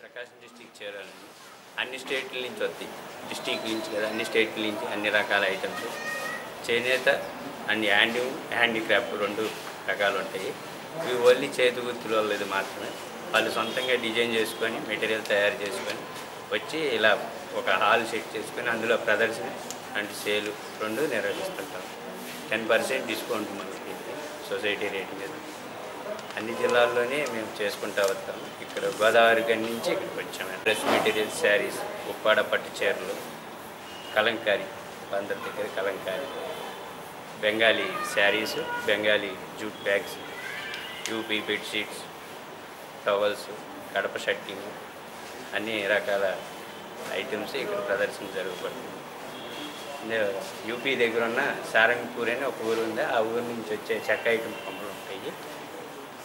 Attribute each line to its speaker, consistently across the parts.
Speaker 1: ప్రకాశం district చేరాలండి అన్ని స్టేట్ల నుంచి వస్తాయి డిస్టిక్ నుంచి కదా అన్ని స్టేట్ల నుంచి అన్ని రకాల ఐటమ్స్. చేనేత అండ్ హ్యాండ్ హ్యాండీక్రాఫ్ట్ రెండు రకాలు ఉంటాయి. ఇవి ఓన్లీ చేతి గుర్తులు వాళ్ళది మాత్రమే. వాళ్ళు సొంతంగా డిజైన్ చేసుకొని మెటీరియల్ తయారు చేసుకొని వచ్చి ఇలా ఒక హాల్ సెట్ చేసుకొని అందులో ప్రదర్శన అండ్ సేలు రెండు నిర్వహిస్తుంటాం టెన్ పర్సెంట్ డిస్కౌంట్ మనకి సొసైటీ రేట్ మీద. అన్ని జిల్లాల్లోనే మేము చేసుకుంటా వస్తాము ఇక్కడ గోదావరి గని నుంచి ఇక్కడికి వచ్చాము డ్రెస్ మెటీరియల్స్ శారీస్ ఉప్పాడ పట్టు చీరలు కలంకారీ అందరి దగ్గర Kalamkari Bengali sarees Bengali jute bags UP bedsheets towels Kadapa shirting అన్ని రకాల ఐటమ్స్ ఇక్కడ ప్రదర్శన జరుగుతుంది. యూపీ దగ్గర ఉన్న సారంగపూర్ అని ఒక ఊరు ఉంది. ఆ ఊరు నుంచి వచ్చే చెక్క ఐటమ్ పంపలు ఉంటాయి.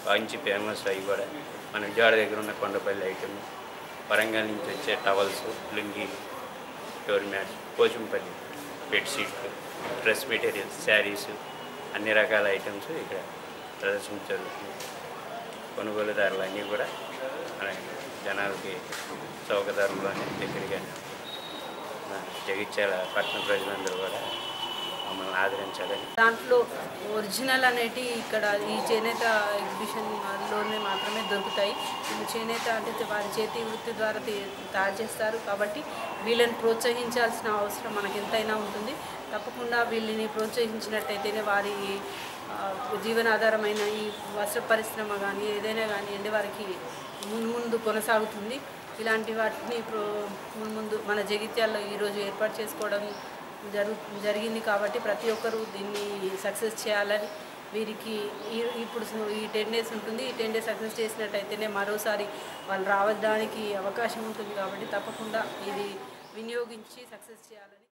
Speaker 1: మంచి ఫేమస్ అవి కూడా మన విజయవాడ దగ్గర ఉన్న కొండపల్లి ఐటమ్ వరంగల్ నుంచి వచ్చే towels lungi door mats Pochampally బెడ్షీట్లు డ్రెస్ మెటీరియల్స్ శారీస్ అన్ని రకాల ఐటమ్స్ ఇక్కడ ప్రదర్శన జరుగుతుంది. కొనుగోలుదారులు అన్నీ కూడా మన జనాలకి చౌకధరలోనే దగ్గరగా మన జగిత్యాల పట్టణ ప్రజలందరూ కూడా మమ్మల్ని ఆదరించాలని
Speaker 2: దాంట్లో ఒరిజినల్ అనేటి ఇక్కడ ఈ చేనేత ఎగ్జిబిషన్లోనే మాత్రమే దొరుకుతాయి. చేనేత అంటే వారి చేతి వృత్తి ద్వారా తయారు చేస్తారు కాబట్టి వీళ్ళని ప్రోత్సహించాల్సిన అవసరం మనకు ఎంతైనా ఉంటుంది. తప్పకుండా వీళ్ళని ప్రోత్సహించినట్టయితేనే వారి జీవనాధారమైన ఈ వస్త్ర పరిశ్రమ కానీ ఏదైనా కానివ్వండి వారికి మున్ముందు కొనసాగుతుంది. ఇలాంటి వాటిని ప్రో ముందు మన జగిత్యాల్లో ఈరోజు ఏర్పాటు చేసుకోవడం జరుగు జరిగింది కాబట్టి ప్రతి ఒక్కరూ దీన్ని సక్సెస్ చేయాలని వీరికి ఈ- ఇప్పుడు ఈ టెన్ డేస్ ఉంటుంది. ఈ టెన్ డేస్ సక్సెస్ చేసినట్టయితేనే మరోసారి వాళ్ళు రావడానికి అవకాశం ఉంటుంది కాబట్టి తప్పకుండా ఇది వినియోగించి సక్సెస్ చేయాలని